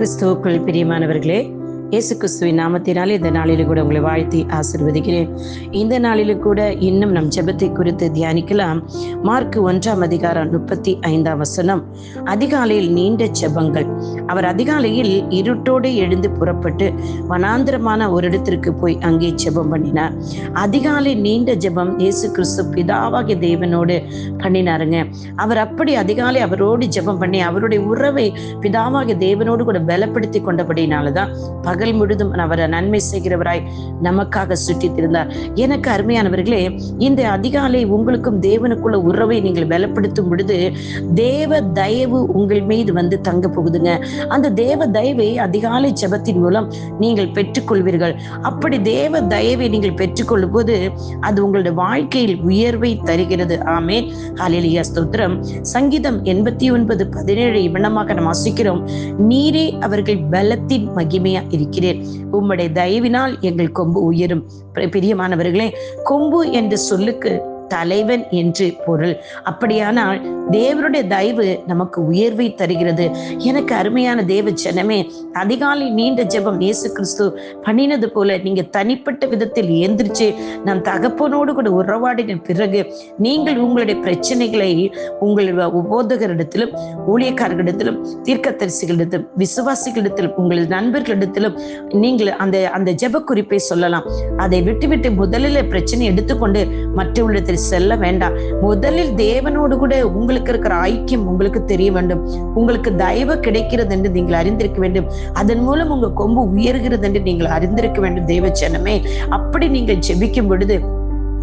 கிறிஸ்துவுக்குள் பிரியமானவர்களே இயேசு கிறிஸ்துவின் நாமத்தினாலே இந்த நாளிலும் கூட உங்களை வாழ்த்தி ஆசிர்வதிக்கிறேன். இந்த நாளிலும் கூட இன்னும் நம் ஜெபத்தை குறித்து தியானிக்கலாம். மார்க் ஒன்றாம் அதிகாரம் முப்பத்தி ஐந்தாம் வசனம். அதிகாலையில் நீண்ட ஜெபங்கள் அவர் அதிகாலையில் இருட்டோடு எழுந்து புறப்பட்டு வனாந்திரமான ஒரு இடத்திற்கு போய் அங்கே ஜெபம் பண்ணினார். அதிகாலை நீண்ட ஜெபம் இயேசு கிறிஸ்து பிதாவாகிய தேவனோடு பண்ணினாருங்க. அவர் அப்படி அதிகாலை அவரோடு ஜெபம் பண்ணி அவருடைய உறவை பிதாவாகிய தேவனோடு கூட பலப்படுத்தி கொண்டபடினாலதான் பகல் முழுதும் அவரை நன்மை செய்கிறவராய் நமக்காக சுற்றித் திருந்தார் எனக்கு அருமையானவர்களே இந்த அதிகாலை உங்களுக்கும் தேவனுக்குள்ள உறவை நீங்கள் பலப்படுத்தும் பொழுது தேவ தயவு உங்கள் மீது வந்து தங்க போகுதுங்க. அந்த தேவ தயவை அதிகாலை ஜபத்தின் மூலம் நீங்கள் பெற்றுக்கொள்வீர்கள். அப்படி தேவ தயவை நீங்கள் பெற்றுக்கொள்ளும் போது அது உங்களுடைய வாழ்க்கையில் உயர்வை தருகிறது. ஆமே ஹalleluya. ஸ்தோத்திரம். சங்கீதம் எண்பத்தி ஒன்பது பதினேழு இவனமாக நாம் வாசிக்கிறோம். நீரே அவர்கள் பலத்தின் மகிமையா இருக்கிறேன் உம்முடைய தயவினால் எங்கள் கொம்பு உயரும். பிர- பிரியமானவர்களே கொம்பு என்ற சொல்லுக்கு தலைவன் என்று பொருள். அப்படியானால் தேவருடைய தயவு நமக்கு உயர்வை தருகிறது. எனக்கு அருமையான தேவ ஜனமே அதிகாலை நீண்ட ஜெபம் இயேசு கிறிஸ்து பண்ணினது போல நீங்க தனிப்பட்ட விதத்தில் எந்திரிச்சு நம் தகப்பனோடு கூட உறவாடின பிறகு நீங்கள் உங்களுடைய பிரச்சனைகளை உங்களுடைய உபோதகரிடத்திலும் ஊழியக்காரர்களிடத்திலும் தீர்க்கதரிசிகளிடத்திலும் விசுவாசிகளிடத்திலும் உங்களது நண்பர்களிடத்திலும் நீங்கள் அந்த அந்த ஜெப குறிப்பை சொல்லலாம். அதை விட்டுவிட்டு முதலில் பிரச்சனை எடுத்துக்கொண்டு மற்றவர்களிடத்தில் செல்ல வேண்டாம். முதலில் தேவனோடு கூட உங்களுக்கு இருக்கிற ஐக்கியம் உங்களுக்கு தெரிய வேண்டும். உங்களுக்கு தயவு கிடைக்கிறது என்று நீங்கள் அறிந்திருக்க வேண்டும். அதன் மூலம் உங்க கொம்பு உயர்கிறது என்று நீங்கள் அறிந்திருக்க வேண்டும் தேவ ஜனமே அப்படி நீங்கள் ஜெபிக்கும் பொழுது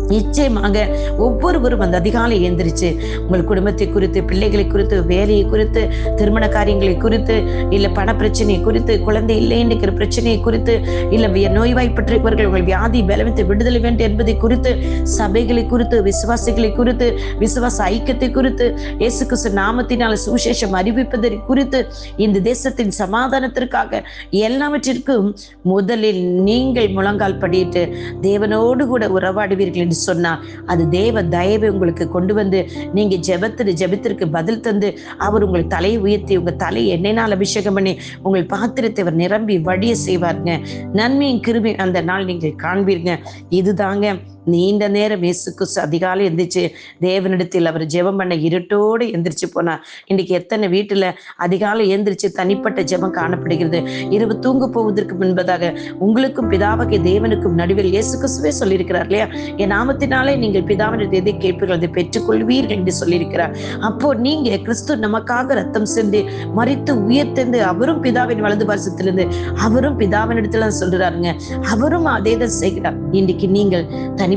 நிச்சயமாக ஒவ்வொருவரும் அந்த அதிகாலை எந்திரிச்சு உங்கள் குடும்பத்தை குறித்து பிள்ளைகளை குறித்து வேலையை குறித்து திருமண காரியங்களை குறித்து இல்லை பண பிரச்சனையை குறித்து குழந்தை இல்லை இருக்கிற பிரச்சனையை குறித்து இல்லை நோய்வாய்ப்பற்றிருப்பவர்கள் உங்கள் வியாதி பலவித்து விடுதலை வேண்டும் என்பதை குறித்து சபைகளை குறித்து விசுவாசிகளை குறித்து விசுவாச ஐக்கியத்தை குறித்து இயேசு கிறிஸ்து நாமத்தினால் சுவிசேஷம் அறிவிப்பதை குறித்து இந்த தேசத்தின் சமாதானத்திற்காக எல்லாவற்றிற்கும் முதலில் நீங்கள் முழங்கால் படியிட்டு தேவனோடு கூட உறவாடுவீர்கள் என்று சொன்னால் அது தேவ தயவை உங்களுக்கு கொண்டு வந்து நீங்க ஜெபத்து ஜெபத்திற்கு பதில் தந்து அவர் உங்கள் தலையை உயர்த்தி உங்க தலையை எண்ணெயினால் அபிஷேகம் பண்ணி உங்கள் பாத்திரத்தை அவர் நிரம்பி வழிய செய்வாருங்க. நன்மையும் கிருமி அந்த நாள் நீங்கள் காண்பீர்கள் இதுதாங்க நீண்ட நேரம் இயேசு கிறிஸ்து அதிகாலை எந்திரிச்சு தேவனிடத்தில் அவர் ஜெபம் பண்ண இருட்டோடு எந்திரிச்சு போனார். இன்னைக்கு எத்தனை வீட்டுல அதிகாலை எந்திரிச்சு தனிப்பட்ட ஜெபம் காணப்படுகிறது. இரவு தூங்க போவதற்கு முன்பதாக உங்களுக்கும் பிதாவாகிய தேவனுக்கும் நடுவில் இயேசு கிறிஸ்துவே சொல்லியிருக்கிறார் இல்லையா? என் நாமத்தினாலே நீங்கள் பிதாவினிடத்தில் எதை கேட்பீர்கள் அதை பெற்றுக்கொள்வீர்கள் என்று சொல்லியிருக்கிறார். அப்போ நீங்க கிறிஸ்து நமக்காக ரத்தம் சென்று மறித்து உயர்த்தெந்து அவரும் பிதாவின் வலது பாரசத்திலிருந்து அவரும் பிதாவின் இடத்துல சொல்றாருங்க. அவரும் அதே தான் செய்கிறார். இன்னைக்கு நீங்கள்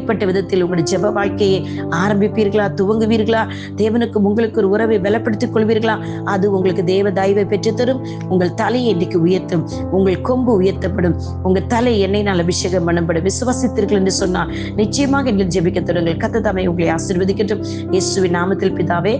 தனிப்பட்ட விதத்தில் உங்களுடைய ஜெப வாழ்க்கையை ஆரம்பிப்பீர்களா? துவங்குவீர்களா? தேவனுக்கு உங்களுக்கு ஒரு உறவை பலப்படுத்திக் கொள்வீர்களா? அது உங்களுக்கு தேவ தயவை பெற்றுத்தரும். உங்கள் தலையை இன்னைக்கு உயர்த்தும். உங்கள் கொம்பு உயர்த்தப்படும். உங்க தலை எண்ணெயினால் அபிஷேகம் பண்ணப்படும். விசுவாசித்தீர்கள் என்று சொன்னால் நிச்சயமாக நீங்கள் ஜெபிக்க தொடங்கள் கத்ததாமை உங்களை ஆசீர்வதிக்கட்டும். இயேசுவின் நாமத்தில் பிதாவே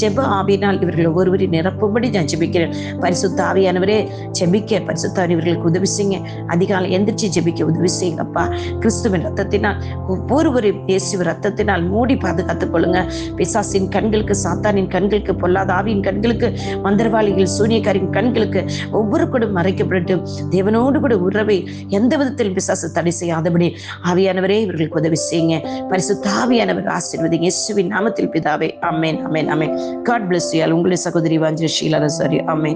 ஜெப ஆவியினால் இவர்கள் ஒவ்வொருவரையும் நிரப்பும்படி நான் ஜெபிக்கிறேன். பரிசுத்த ஆவியானவரே ஜெபிக்க பரிசுத்த இவர்களுக்கு உதவி செய்யுங்க. அதிகாலை எந்திரிச்சு ஜெபிக்க உதவி செய்யுங்கப்பா. கிறிஸ்துவின் ரத்தத்தினால் ஒவ்வொருவரை இயேசு ரத்தத்தினால் மூடி பாதுகாத்துக் கொள்ளுங்க. பிசாசின் கண்களுக்கு சாத்தானின் கண்களுக்கு பொல்லாத ஆவியின் கண்களுக்கு மந்திரவாளிகள் சூனியக்காரின் கண்களுக்கு ஒவ்வொரு கூட மறைக்கப்பட்டு தேவனோடு கூட உறவை எந்த விதத்தில் பிசாசு தடை செய்யாதபடி ஆவியானவரே இவர்களுக்கு உதவி செய்யுங்க. பரிசு தாவியானவர் ஆசீர்வதி இயேசுவின் நாமத்தில் பிதாவே. அமேன் அமேன் அமேன் காட் பிளஸ் யால் உங்களுடைய சகோதரி வாஞ்ச ஷீலா ரசாரி. அமேன்